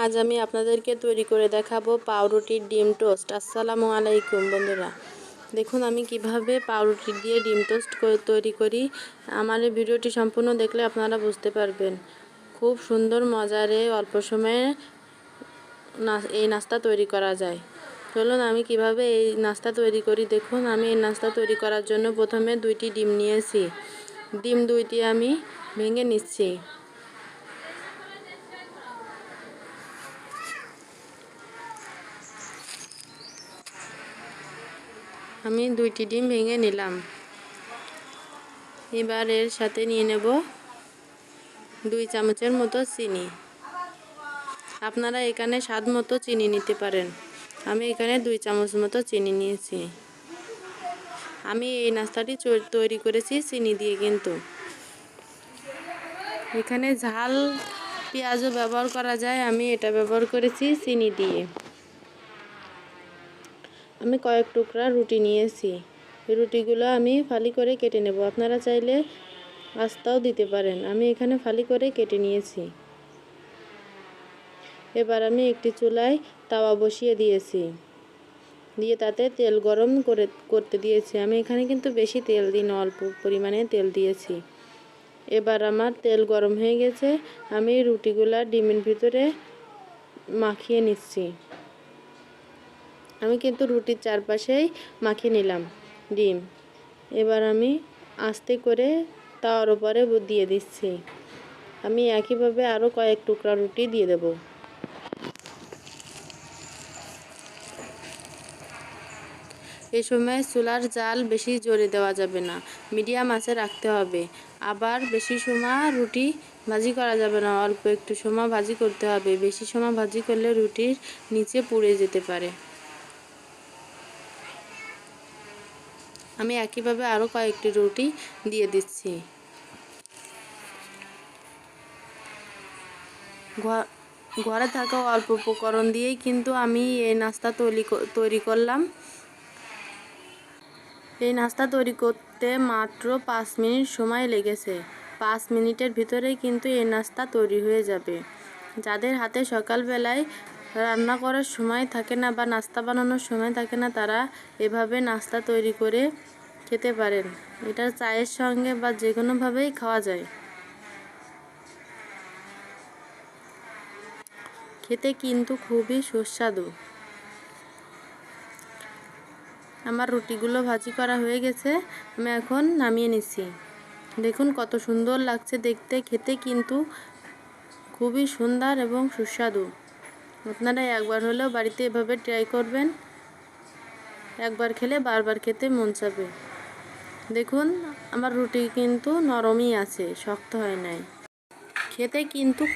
আজ আমি আপনাদেরকে তৈরি করে দেখাবো পাউরুটির ডিম টোস্ট। আসসালামু আলাইকুম, বন্ধুরা। দেখুন, আমি কীভাবে পাউরুটি দিয়ে ডিম টোস্ট তৈরি করি। আমার ভিডিওটি সম্পূর্ণ দেখলে আপনারা বুঝতে পারবেন। খুব সুন্দর মজারে অল্প সময়ে এই নাস্তা তৈরি করা যায়। চলুন, আমি কীভাবে এই নাস্তা তৈরি করি দেখুন। আমি এই নাস্তা তৈরি করার জন্য প্রথমে দুইটি ডিম নিয়েছি। ডিম দুইটি আমি ভেঙে নিচ্ছি। আমি দুইটি ডিম ভেঙে নিলাম। এবার এর সাথে নিয়ে নেব দুই চামচের মতো চিনি। আপনারা এখানে স্বাদ মতো চিনি নিতে পারেন। আমি এখানে দুই চামচ মতো চিনি নিয়েছি। আমি এই নাস্তাটি তৈরি করেছি চিনি দিয়ে কিন্তু। এখানে ঝাল, পেঁয়াজও ব্যবহার করা যায়। আমি এটা ব্যবহার করেছি চিনি দিয়ে। আমি কয়েক টুকরা রুটি নিয়েছি। রুটিগুলো আমি ফালি করে কেটে নেব। আপনারা চাইলে আস্তাও দিতে পারেন। আমি এখানে ফালি করে কেটে নিয়েছি। এবার আমি একটি চুলায় তাওয়া বসিয়ে দিয়েছি। দিয়ে তাতে তেল গরম করে, করতে দিয়েছি। আমি এখানে কিন্তু বেশি তেল দিই না, অল্প পরিমাণে তেল দিয়েছি। এবার আমার তেল গরম হয়ে গেছে। আমি রুটিগুলা ডিমের ভিতরে মাখিয়ে নিচ্ছি। আমি কিন্তু রুটির চারপাশেই মাখিয়ে নিলাম ডিম। এবার আমি আস্তে করে তাওয়ার উপরে দিয়ে দিচ্ছি। আমি একইভাবে আরও কয়েক টুকরা রুটি দিয়ে দেব। এ সময় চুলার জাল বেশি জোরে দেওয়া যাবে না, মিডিয়াম আছে রাখতে হবে। আবার বেশি সময় রুটি ভাজি করা যাবে না, অল্প একটু সময় ভাজি করতে হবে। বেশি সময় ভাজি করলে রুটির নিচে পুড়ে যেতে পারে। আমি একইভাবে আরও কয়েকটি রুটি দিয়ে দিচ্ছি। ঘরে থাকা অল্প উপকরণ দিয়েই কিন্তু আমি এই নাস্তা তৈরি তৈরি করলাম। এই নাস্তা তৈরি করতে মাত্র পাঁচ মিনিট সময় লেগেছে। পাঁচ মিনিটের ভিতরেই কিন্তু এই নাস্তা তৈরি হয়ে যাবে। যাদের হাতে সকালবেলায় রান্না করার সময় থাকে না বা নাস্তা বানানোর সময় থাকে না, তারা এভাবে নাস্তা তৈরি করে খেতে পারেন। এটা চায়ের সঙ্গে বা যে কোনোভাবেই খাওয়া যায়। খেতে কিন্তু খুবই সুস্বাদু। আমার রুটিগুলো ভাজি করা হয়ে গেছে, আমি এখন নামিয়ে নিচ্ছি। দেখুন কত সুন্দর লাগছে দেখতে, খেতে কিন্তু খুবই সুন্দর এবং সুস্বাদু। আপনারা একবার হলেও বাড়িতে এভাবে ট্রাই করবেন। একবার খেলে বারবার খেতে মন চাবে। দেখুন, আমার রুটি কিন্তু নরমই আছে, শক্ত হয় নাই। খেতে কিন্তু